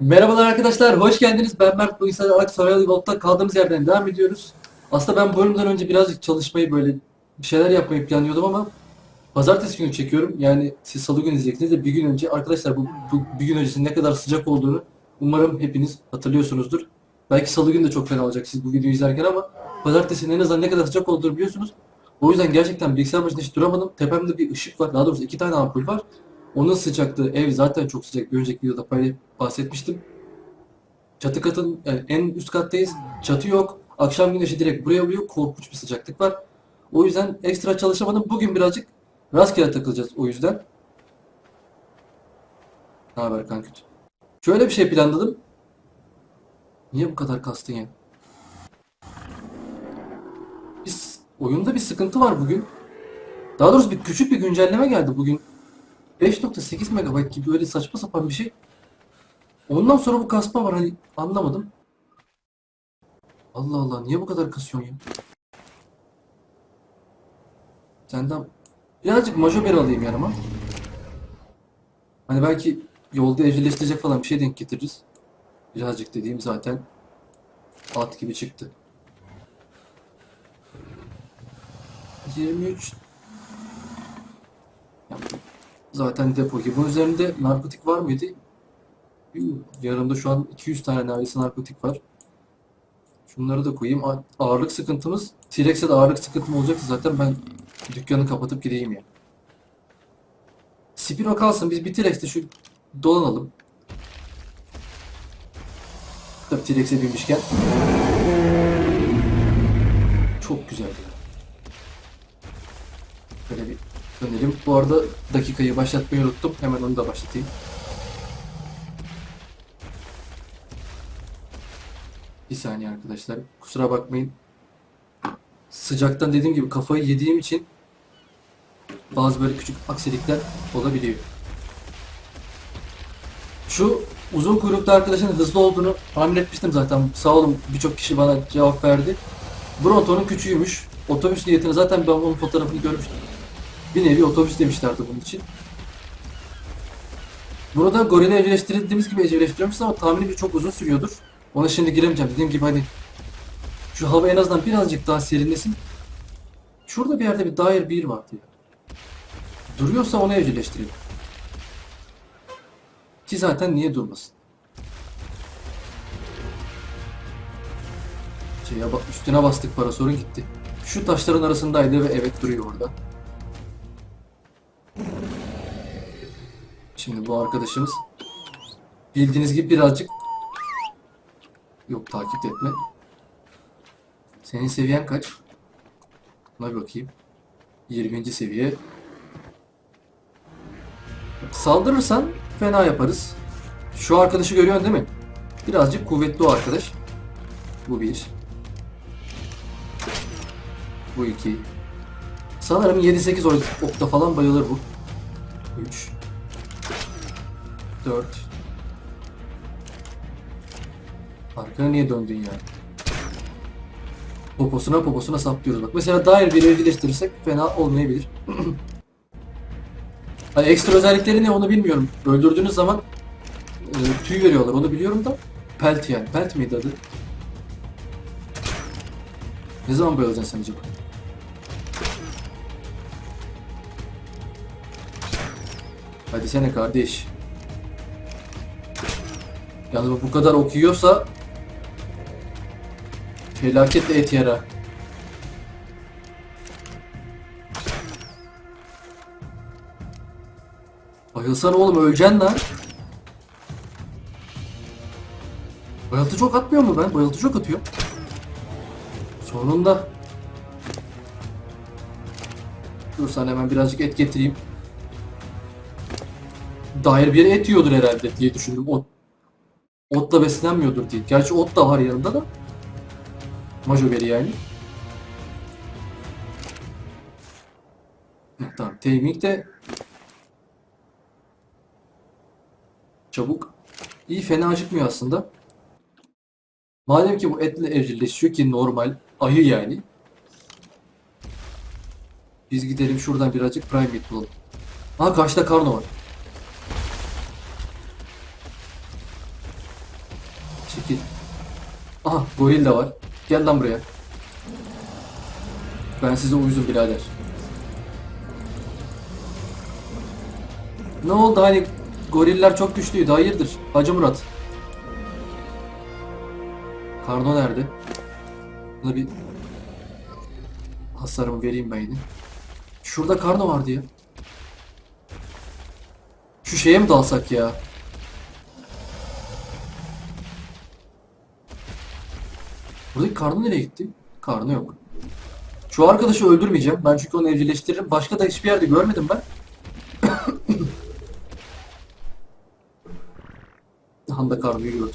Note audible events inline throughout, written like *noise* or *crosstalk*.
Merhabalar arkadaşlar, hoş geldiniz. Ben Mert Buysa Ak Survival Evolved'da kaldığımız yerden devam ediyoruz. Aslında ben bu bölümden önce birazcık çalışmayı böyle bir şeyler yapmayı planlıyordum ama pazartesi günü çekiyorum. Yani siz salı günü izleyeceksiniz de bir gün önce. Arkadaşlar bu, bu bir gün öncesinin ne kadar sıcak olduğunu umarım hepiniz hatırlıyorsunuzdur. Belki salı günü de çok fena olacak siz bu videoyu izlerken ama pazartesinin en azından ne kadar sıcak olduğunu biliyorsunuz. O yüzden gerçekten bilgisayar başında hiç duramadım. Tepemde bir ışık var. Daha doğrusu iki tane ampul var. Onun sıcaklığı, ev zaten çok sıcak. Bir önceki videoda bahsetmiştim. Çatı katın, en üst kattayız. Çatı yok. Akşam güneşi direkt buraya vuruyor. Korkunç bir sıcaklık var. O yüzden ekstra çalışamadım. Bugün birazcık rastgele takılacağız o yüzden. Ne haber kanküt? Şöyle bir şey planladım. Niye bu kadar kastın ya? Biz oyunda bir sıkıntı var bugün. Daha doğrusu bir küçük bir güncelleme geldi bugün. 5.8 MB gibi öyle saçma sapan bir şey. Ondan sonra bu kasma var hani anlamadım. Allah Allah niye bu kadar kasıyorsun ya? Senden birazcık majo bir alayım yanıma. Hani belki yolda evcilleştirecek falan bir şey denk getiririz. Birazcık dediğim zaten at gibi çıktı. 23 Ya, Zaten depo gibi. Bunun üzerinde narkotik var mıydı? Yuh, Yanımda şu an 200 tane neredeyse narkotik var. Şunları da koyayım. Ağırlık sıkıntımız. T-Rex'e de ağırlık sıkıntım olacaksa zaten ben dükkanı kapatıp gideyim ya. Spiro kalsın. Biz bir T-Rex'te şu dolanalım. Tabii T-Rex'e binmişken. Çok güzel ya. Böyle bir dönelim. Bu arada dakikayı başlatmayı unuttum. Hemen onu da başlatayım. Bir saniye arkadaşlar. Kusura bakmayın. Sıcaktan dediğim gibi kafayı yediğim için bazı böyle küçük aksilikler olabiliyor. Şu uzun kuyruklu arkadaşın hızlı olduğunu tahmin etmiştim zaten. Sağ olun birçok kişi bana cevap verdi. Bronto'nun küçüğüymüş. Otobüs niyetine zaten ben onun fotoğrafını görmüştüm. Bir nevi otobüs demişlerdi bunun için. Burada gorili evcilleştirdiğimiz gibi evcilleştiriyormuşuz ama tahmini bir çok uzun sürüyordur. Ona şimdi giremeyeceğim. Dediğim gibi hani şu hava en azından birazcık daha serinlesin. Şurada bir yerde bir dair bir vardı ya. Duruyorsa onu evcilleştirelim. Ki zaten niye durmasın? Şeye üstüne bastık para sorun gitti. Şu taşların arasındaydı ve evet duruyor orada. Şimdi bu arkadaşımız bildiğiniz gibi birazcık yok takip etme. Senin seviyen kaç? Buna bir bakayım. 20. seviye. Saldırırsan fena yaparız. Şu arkadaşı görüyorsun değil mi? Birazcık kuvvetli o arkadaş. Bu bir. Bu iki. Sanırım 7-8 ok- okta falan bayılır bu. 3 4 Arkana niye döndün ya? Poposuna poposuna saplıyoruz bak. Mesela dair bir evcilleştirirsek fena olmayabilir. *clears throat* Hani ekstra özellikleri ne onu bilmiyorum. Öldürdüğünüz zaman e, tüy veriyorlar onu biliyorum da. Pelt yani. Pelt miydi adı? Ne zaman bayılacaksın sen acaba? Hadi sene kardeş. Yalnız bu kadar okuyorsa felaketle et yara. Bayılsana oğlum öleceksin lan. Bayıltı çok atmıyor mu ben? Bayıltı çok atıyor. Sonunda. Dur sana hemen birazcık et getireyim. Dair bir et yiyordur herhalde diye düşündüm. Ot. Otla beslenmiyordur diye. Gerçi ot da var yanında da. Majoberi yani. Hı, Tamam. Taming de çabuk. İyi fena acıkmıyor aslında. Madem ki bu etle evcilleşiyor ki normal ayı yani. Biz gidelim şuradan birazcık prime meat bulalım. Aha karşıda karno var. Aha goril de var. Gel lan buraya. Ben size uyuzum birader. Ne oldu hani goriller çok güçlüydü hayırdır Hacı Murat? Karno nerede? Buna bir hasarımı vereyim ben yine. Şurada Karno vardı ya. Şu şeye mi dalsak ya? Buradaki Karno nereye gitti? Karno yok. Şu arkadaşı öldürmeyeceğim. Ben çünkü onu evcilleştiririm. Başka da hiçbir yerde görmedim ben. Handa Karno'yu gördüm.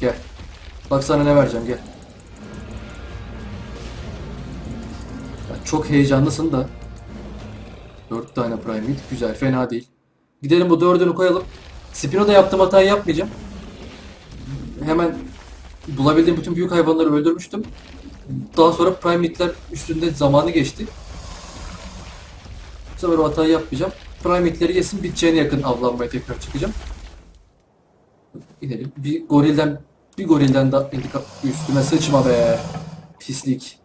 Gel. Bak sana ne vereceğim gel. Ya çok heyecanlısın da. Dört tane Prime Meat. Güzel fena değil. Gidelim bu dördünü koyalım. Spino'da yaptığım hatayı yapmayacağım. Hemen bulabildiğim bütün büyük hayvanları öldürmüştüm. Daha sonra Prime Meat'ler üstünde zamanı geçti. Bu sefer o hatayı yapmayacağım. Prime Meat'leri yesin biteceğine yakın avlanmaya tekrar çıkacağım. Gidelim. Bir gorilden bir gorilden da intikam üstüme sıçma be. Pislik.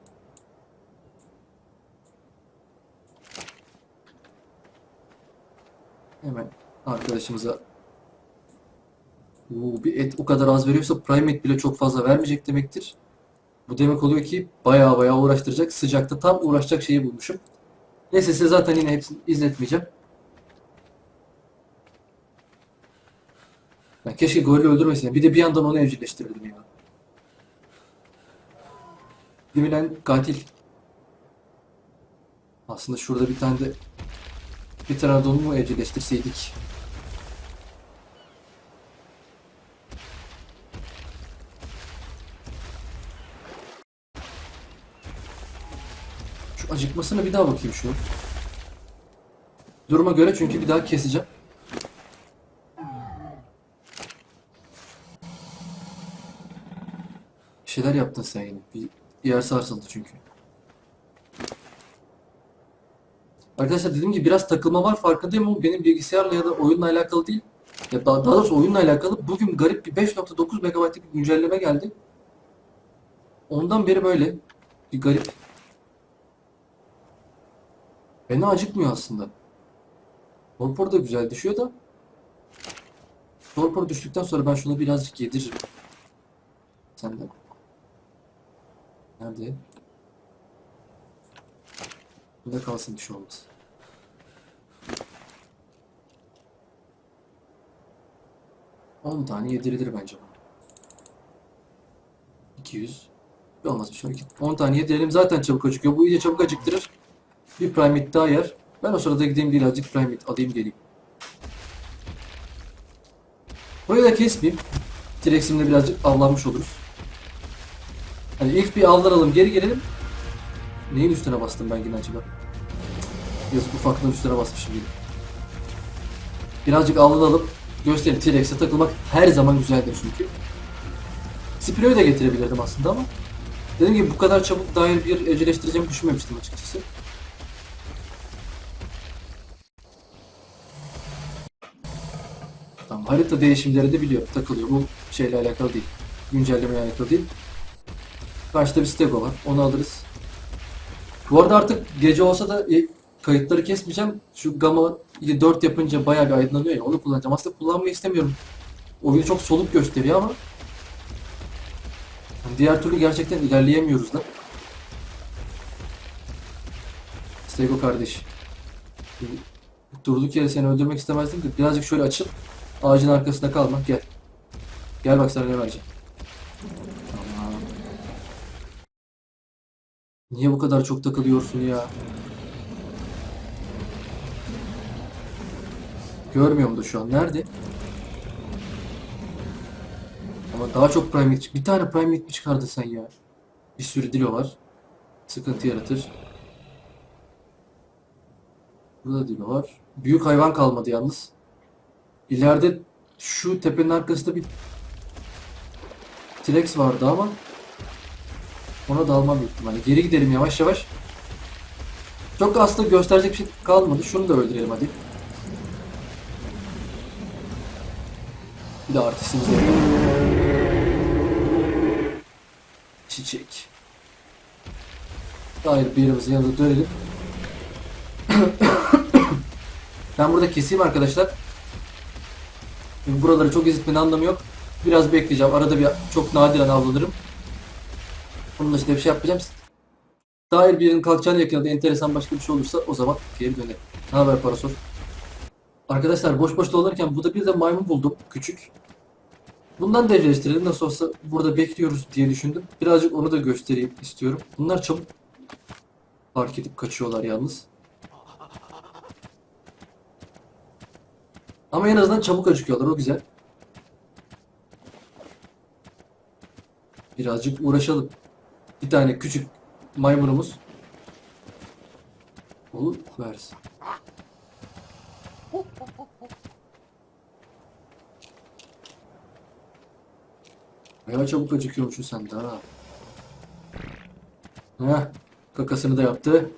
Hemen arkadaşımıza Oo, bir et o kadar az veriyorsa prime et bile çok fazla vermeyecek demektir. Bu demek oluyor ki baya baya uğraştıracak. Sıcakta tam uğraşacak şeyi bulmuşum. Neyse size zaten yine hepsini izletmeyeceğim. Ben keşke golü öldürmeseydim. Bir de bir yandan onu evcilleştirirdim ya. Dimilen katil. Aslında şurada bir tane de bir tane de onu mu evcilleştirseydik? Acıkmasına bir daha bakayım şu. Duruma göre çünkü bir daha keseceğim. Bir şeyler yaptın sen yine. Bir yer sarsıldı çünkü. Arkadaşlar dediğim gibi biraz takılma var farkındayım ama benim bilgisayarla ya da oyunla alakalı değil. Ya daha, daha doğrusu oyunla alakalı. Bugün garip bir 5.9 MB'lik bir güncelleme geldi. Ondan beri böyle bir garip. Beni acıkmıyor aslında. Torpor da güzel düşüyor da. Torpor düştükten sonra ben şunu birazcık yediririm. Sen de. Nerede? Burada kalsın bir şey olmaz. On tane yedirilir bence bana. 200. Bir olmaz bir şey. 10 tane yedirelim zaten çabuk acıkıyor. Bu iyice çabuk acıktırır. Bir primate daha yer. Ben o sırada gideyim birazcık primate alayım geleyim. Burayı da kesmeyeyim. T-Rex'imle birazcık avlanmış oluruz. Hani ilk bir avlanalım geri gelelim. Neyin üstüne bastım ben yine acaba? Yazık ufaklığın üstüne basmışım yine. Birazcık avlanalım. Göstereyim T-Rex'e takılmak her zaman güzeldir çünkü. Spiro'yu da getirebilirdim aslında ama Dediğim gibi bu kadar çabuk dair bir evcilleştireceğimi düşünmemiştim açıkçası. Harita değişimleri de biliyorum, takılıyor. Bu şeyle alakalı değil. Güncellemeyle alakalı değil. Karşıda bir stego var, onu alırız. Bu arada artık gece olsa da e, kayıtları kesmeyeceğim. Şu Gamma'yı 4 yapınca bayağı bir aydınlanıyor ya, onu kullanacağım. Aslında kullanmayı istemiyorum. Oyunu çok soluk gösteriyor ama Diğer türlü gerçekten ilerleyemiyoruz da. Stego kardeş. Durduk yere seni öldürmek istemezdim de birazcık şöyle açıl. Ağacın arkasında kalma. Gel. Gel bak sana ne vereceğim. Tamam. Niye bu kadar çok takılıyorsun ya? Görmüyorum da şu an. Nerede? Ama daha çok prime Meat- Bir tane prime Meat mi çıkardı sen ya? Bir sürü dilo var. Sıkıntı yaratır. Burada dilo var. Büyük hayvan kalmadı yalnız. İleride şu tepenin arkasında bir T-Rex vardı ama ona dalmam büyük ihtimalle. Geri gidelim yavaş yavaş. Çok aslında gösterecek bir şey kalmadı. Şunu da öldürelim hadi. Bir de artistimizi yapalım. Çiçek. Hayır birimizin yanına dönelim. *coughs* ben burada keseyim arkadaşlar. Buraları çok ezitmenin anlamı yok. Biraz bekleyeceğim. Arada bir çok nadiren avlanırım. Bunun dışında bir şey yapmayacağım. Dair birinin kalkacağını yakın ya da enteresan başka bir şey olursa o zaman geri dönelim. Ne haber Parasol? Arkadaşlar boş boş dolanırken burada bir de maymun buldum. Küçük. Bundan devleştirelim. Nasıl olsa burada bekliyoruz diye düşündüm. Birazcık onu da göstereyim istiyorum. Bunlar çabuk fark edip kaçıyorlar yalnız. Ama en azından çabuk acıkıyorlar. O güzel. Birazcık uğraşalım. Bir tane küçük maymunumuz. Olur versin. Bayağı çabuk acıkıyormuşsun sen de ha. Heh, kakasını da yaptı.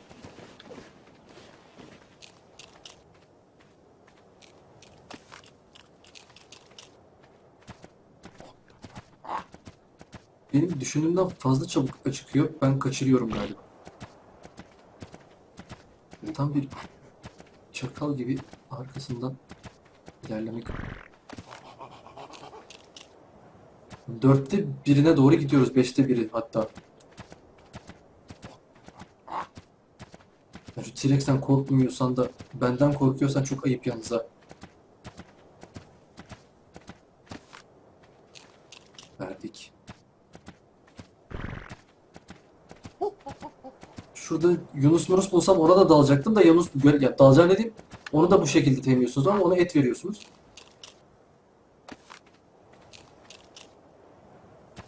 Benim düşündüğümden fazla çabuk acıkıyor. Ben kaçırıyorum galiba. Tam bir çakal gibi arkasından ilerlemek. Dörtte birine doğru gidiyoruz. Beşte biri hatta. Ya şu T-Rex'ten korkmuyorsan da benden korkuyorsan çok ayıp yalnız ha. Verdik. Şurada Yunus Murus bulsam ona da dalacaktım da Yunus ya dalacağım dedim. Onu da bu şekilde temiyorsunuz ama ona et veriyorsunuz.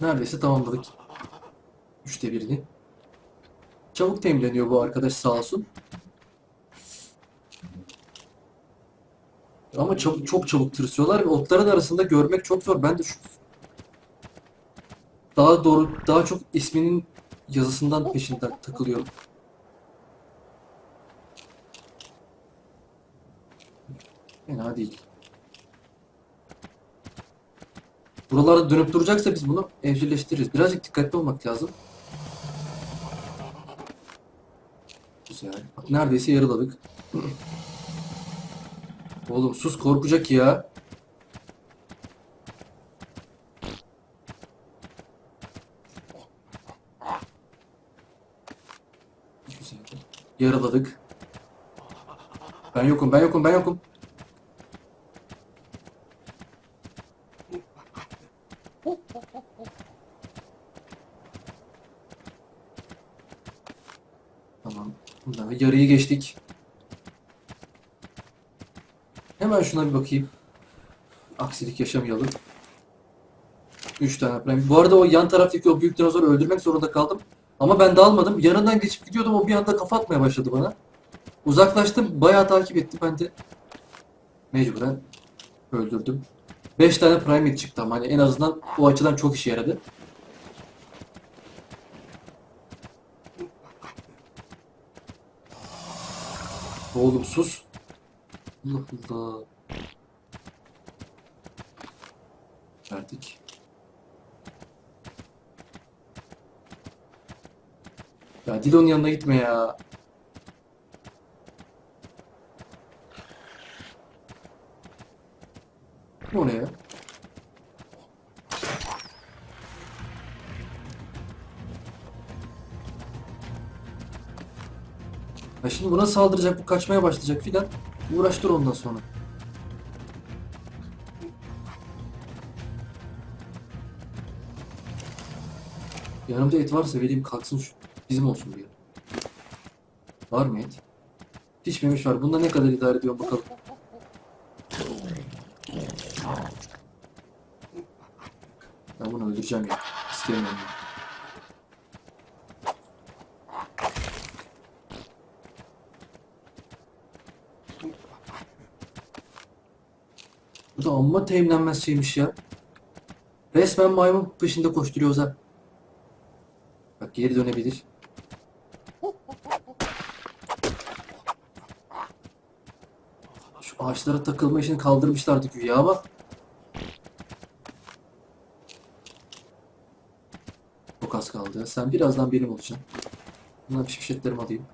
Neredeyse tamamladık. Üçte birini. Çabuk temizleniyor bu arkadaş sağ olsun. Ama çabuk, çok çabuk tırsıyorlar ve otların arasında görmek çok zor. Ben de şu daha doğru daha çok isminin yazısından peşinden takılıyorum. Fena değil. Buralarda dönüp duracaksa biz bunu evcilleştiririz. Birazcık dikkatli olmak lazım. Güzel. Bak neredeyse yarıladık. *clears throat* Oğlum sus korkacak ya. Güzel. Yaraladık. Ben yokum, ben yokum, ben yokum. Tamam. Bundan da yarıyı geçtik. Hemen şuna bir bakayım. Aksilik yaşamayalım. 3 tane prime. Bu arada o yan taraftaki o büyük dinozoru öldürmek zorunda kaldım. Ama ben dalmadım. Yanından geçip gidiyordum. O bir anda kafa atmaya başladı bana. Uzaklaştım. Bayağı takip etti. Ben de mecburen öldürdüm. 5 tane primate çıktı ama hani en azından o açıdan çok işe yaradı. Oğlum sus. Allah Allah. Verdik. Ya Dilo'nun yanına gitme ya. Ne ya? Ya şimdi buna saldıracak, bu kaçmaya başlayacak filan. Uğraştır ondan sonra. Yanımda et varsa vereyim kalksın şu. Bizim olsun diye. Var mı et? Pişmemiş var. Bunda ne kadar idare ediyor bakalım. Ben bunu öldüreceğim ya. İstemiyorum. Amma teyimlenmez şeymiş ya. Resmen maymun peşinde koşturuyor Ozan. Bak geri dönebilir. Şu ağaçlara takılma işini kaldırmışlardı güya ama. Çok az kaldı. Sen birazdan benim olacaksın. Bundan pişmişetlerimi alayım.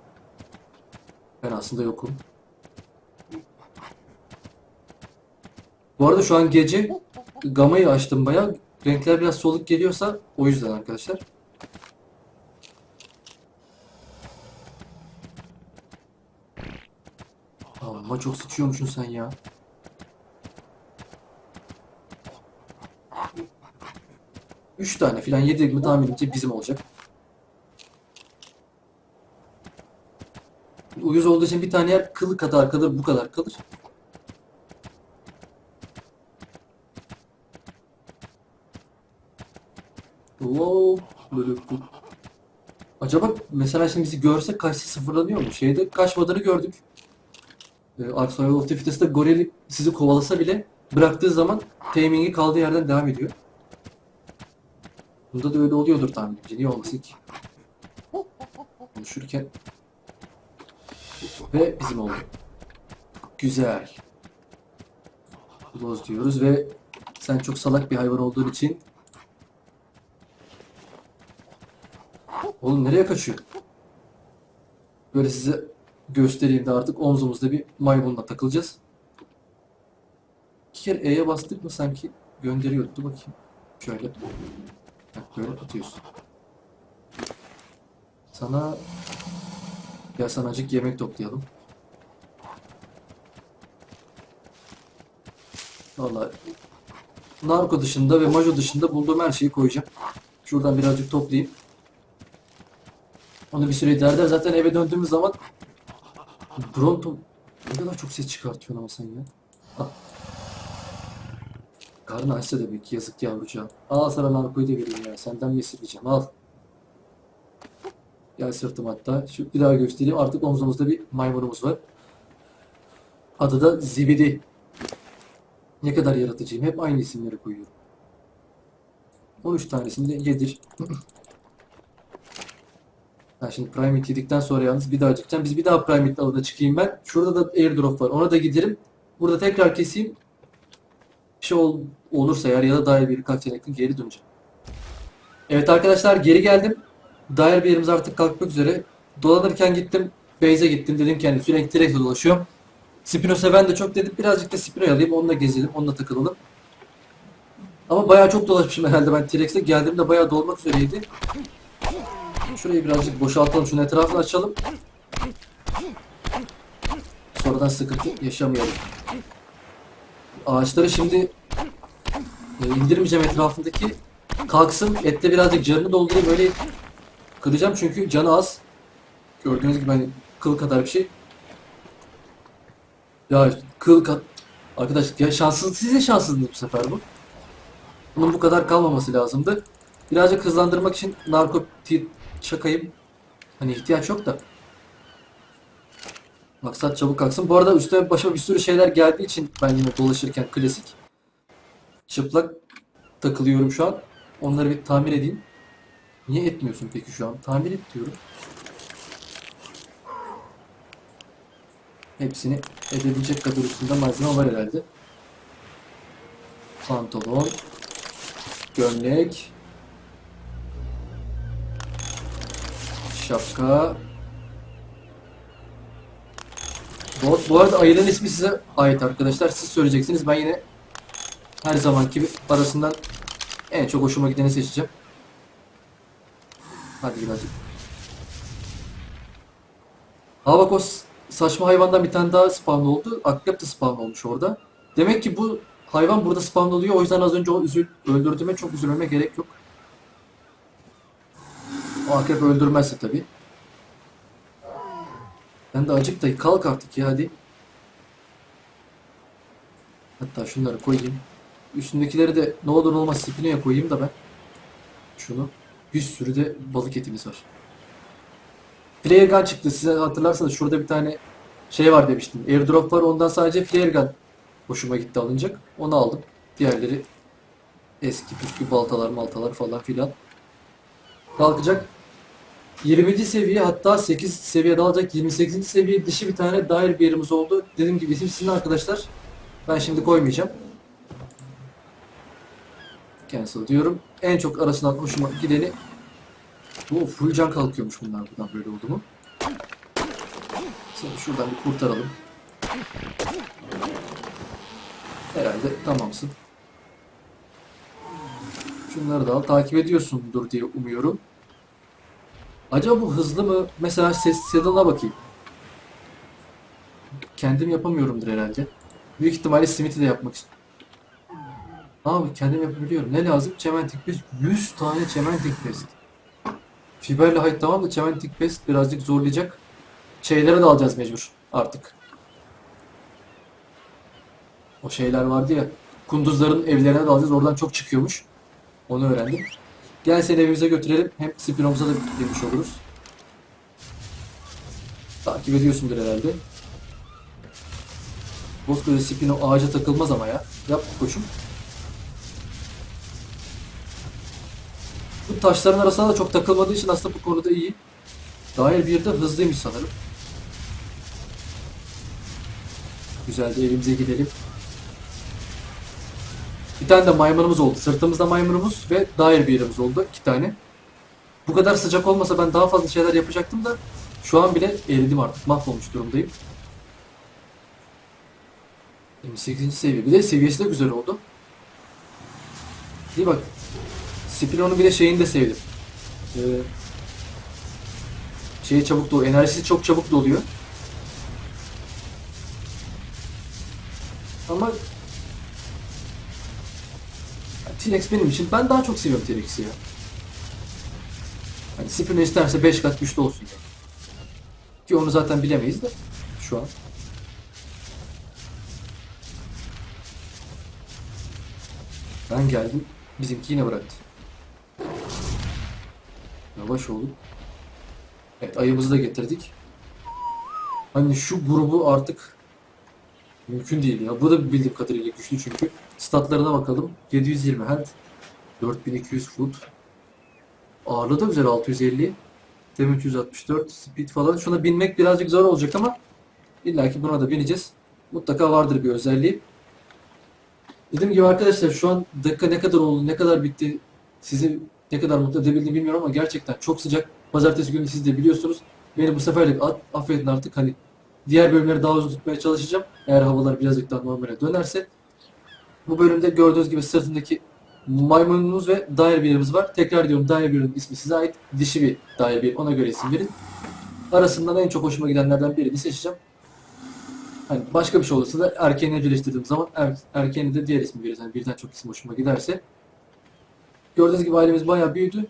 Ben aslında yokum. Bu arada şu an gece gamayı açtım bayağı. Renkler biraz soluk geliyorsa o yüzden arkadaşlar. Amma çok sıçıyormuşsun sen ya. Üç tane filan yedik mi tahminimce bizim olacak. Uyuz olduğu için bir tane yer kılı kadar kalır bu kadar kalır. Böyle bu. Acaba mesela şimdi bizi görse kaçta sıfırlanıyor mu? Şeyde kaçmadığını gördük. Ee, Ark Survival of the Fittest'te gorili sizi kovalasa bile bıraktığı zaman timing'i kaldığı yerden devam ediyor. Bunda da öyle oluyordur tahminimce. Niye olmasın ki? Konuşurken ve bizim oldu. Güzel. Loz diyoruz ve sen çok salak bir hayvan olduğun için Oğlum nereye kaçıyor? Böyle size göstereyim de artık omzumuzda bir maymunla takılacağız. İki kere E'ye bastık mı sanki gönderiyordu. Dur bakayım. Şöyle. Böyle atıyorsun. Sana ya sana acık yemek toplayalım. Vallahi narko dışında ve majo dışında bulduğum her şeyi koyacağım. Şuradan birazcık toplayayım. Onu bir süre idare eder. Zaten eve döndüğümüz zaman Bronto ne kadar çok ses çıkartıyorsun ama sen ya. Al. Karnı açsa demek ki yazık yavrucağım. Al sana narkoyu da vereyim ya. Senden mi esirgeyeceğim? Al. Gel sırtım hatta. Şu bir daha göstereyim. Artık omzumuzda bir maymunumuz var. Adı da Zibidi. Ne kadar yaratıcıyım. Hep aynı isimleri koyuyorum. 13 tanesini de yedir. *clears throat* Ha şimdi Primate yedikten sonra yalnız bir daha çıkacağım. Biz bir daha Primate alanına çıkayım ben. Şurada da airdrop var. Ona da giderim. Burada tekrar keseyim. Bir şey ol- olursa eğer ya da dair birkaç yakın geri döneceğim. Evet arkadaşlar geri geldim. Dair bir yerimiz artık kalkmak üzere. Dolanırken gittim. Base'e gittim. Dedim kendi sürekli direkt dolaşıyorum. Spino seven de çok dedim. Birazcık da Spino'yu alayım. Onunla gezelim. Onunla takılalım. Ama bayağı çok dolaşmışım herhalde ben T-Rex'e. Geldiğimde bayağı dolmak üzereydi. Şurayı birazcık boşaltalım. Şunun etrafını açalım. Sonradan sıkıntı yaşamayalım. Ağaçları şimdi e, indirmeyeceğim etrafındaki. Kalksın. Ette birazcık canını doldurayım. Böyle kıracağım çünkü canı az. Gördüğünüz gibi hani kıl kadar bir şey. Ya kıl kat... Arkadaş ya şanssız, sizin şanssızlığınız bu sefer bu. Bunun bu kadar kalmaması lazımdı. Birazcık hızlandırmak için narko ti- çakayım. Hani ihtiyaç yok da. Maksat çabuk kalksın. Bu arada üstüme başıma bir sürü şeyler geldiği için ben yine dolaşırken klasik. Çıplak takılıyorum şu an. Onları bir tamir edeyim. Niye etmiyorsun peki şu an? Tamir et diyorum. Hepsini edebilecek kadar üstünde malzeme var herhalde. Pantolon, gömlek, şapka, bot. Bu arada ayının ismi size ait arkadaşlar. Siz söyleyeceksiniz. Ben yine her zamanki arasından en çok hoşuma gideni seçeceğim. Hadi birazcık. Aa bak o saçma hayvandan bir tane daha spawn oldu. Akrep de spawn olmuş orada. Demek ki bu hayvan burada spawn oluyor. O yüzden az önce o üzül öldürdüğüme çok üzülmeme gerek yok. O akrep öldürmezse tabii. Ben de acık da kalk artık ya hadi. Hatta şunları koyayım. Üstündekileri de ne olur ne olmaz spineye koyayım da ben. Şunu. Bir sürü de balık etimiz var. Flare gun çıktı. Size hatırlarsanız şurada bir tane şey var demiştim. Airdrop var. Ondan sadece flare gun hoşuma gitti alınacak. Onu aldım. Diğerleri eski püskü baltalar maltalar falan filan. Kalkacak. 20. seviye hatta 8 seviyede alacak 28. seviye dışı bir tane dair bir yerimiz oldu. Dediğim gibi isim sizin arkadaşlar. Ben şimdi koymayacağım. Cancel diyorum. En çok arasından hoşuma gideni Bu full can kalkıyormuş bunlar buradan böyle oldu mu? Seni şuradan bir kurtaralım. Herhalde tamamsın. Şunları da al. Takip ediyorsundur diye umuyorum. Acaba bu hızlı mı? Mesela ses sedana bakayım. Kendim yapamıyorumdur herhalde. Büyük ihtimalle Smith'i de yapmak istiyorum. Abi kendim yapabiliyorum. Ne lazım? Çementik pest. 100 tane çementik pest. Fiberle hayt tamam da çementik pest birazcık zorlayacak. Şeylere de alacağız mecbur artık. O şeyler vardı ya. Kunduzların evlerine de alacağız. Oradan çok çıkıyormuş. Onu öğrendim. Gel seni evimize götürelim. Hem Spino'muza da girmiş oluruz. Takip ediyorsundur herhalde. Koskoca Spino ağaca takılmaz ama ya. Yap koçum. Bu taşların arasına da çok takılmadığı için aslında bu konuda iyi. Dair bir de hızlıymış sanırım. Güzelce evimize gidelim. Tane de maymunumuz oldu. Sırtımızda maymunumuz ve dair bir yerimiz oldu. iki tane. Bu kadar sıcak olmasa ben daha fazla şeyler yapacaktım da şu an bile eridim artık. Mahvolmuş durumdayım. 28. seviye. Bir de seviyesi de güzel oldu. İyi bak. Spino'nun bir de şeyini de sevdim. Ee, şeyi çabuk doluyor. Enerjisi çok çabuk doluyor. T-Rex benim için ben daha çok seviyorum T-Rex'i ya. Hani Spino isterse 5 kat güçlü olsun ya. Ki onu zaten bilemeyiz de şu an. Ben geldim. Bizimki yine bıraktı. Yavaş olun. Evet ayımızı da getirdik. Hani şu grubu artık mümkün değil ya. Bu da bildiğim kadarıyla güçlü çünkü. Statlarına bakalım. 720 health. 4200 foot. Ağırlığı da güzel 650. Dem 364. Speed falan. Şuna binmek birazcık zor olacak ama illaki buna da bineceğiz. Mutlaka vardır bir özelliği. Dediğim gibi arkadaşlar şu an dakika ne kadar oldu, ne kadar bitti, sizi ne kadar mutlu edebildiğini bilmiyorum ama gerçekten çok sıcak. Pazartesi günü siz de biliyorsunuz. Beni bu seferlik affedin artık hani diğer bölümleri daha uzun tutmaya çalışacağım. Eğer havalar birazcık daha normale dönerse. Bu bölümde gördüğünüz gibi sırtındaki maymunumuz ve daire birimiz var. Tekrar diyorum daire birinin ismi size ait. Dişi bir daire bir ona göre isim verin. Arasından en çok hoşuma gidenlerden birini seçeceğim. Hani başka bir şey olursa da erkeğini evcilleştirdiğim zaman er, erkeğini de diğer ismi veririz. Yani birden çok isim hoşuma giderse. Gördüğünüz gibi ailemiz bayağı büyüdü.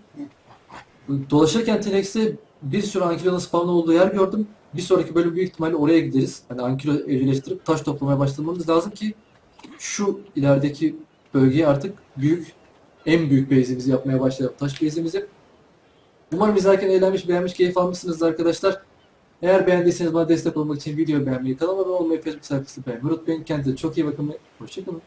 Dolaşırken T-Rex'te bir sürü Ankylo'nun spawnlı olduğu yer gördüm. Bir sonraki bölüm büyük ihtimalle oraya gideriz. Hani Ankylo evcilleştirip taş toplamaya başlamamız lazım ki şu ilerideki bölgeye artık büyük, en büyük base'imizi yapmaya başlayalım. Taş base'imizi. Umarım izlerken eğlenmiş, beğenmiş, keyif almışsınızdır arkadaşlar. Eğer beğendiyseniz bana destek olmak için videoyu beğenmeyi, kanalıma abone olmayı, Facebook sayfasını beğenmeyi unutmayın. Kendinize çok iyi bakın hoşçakalın.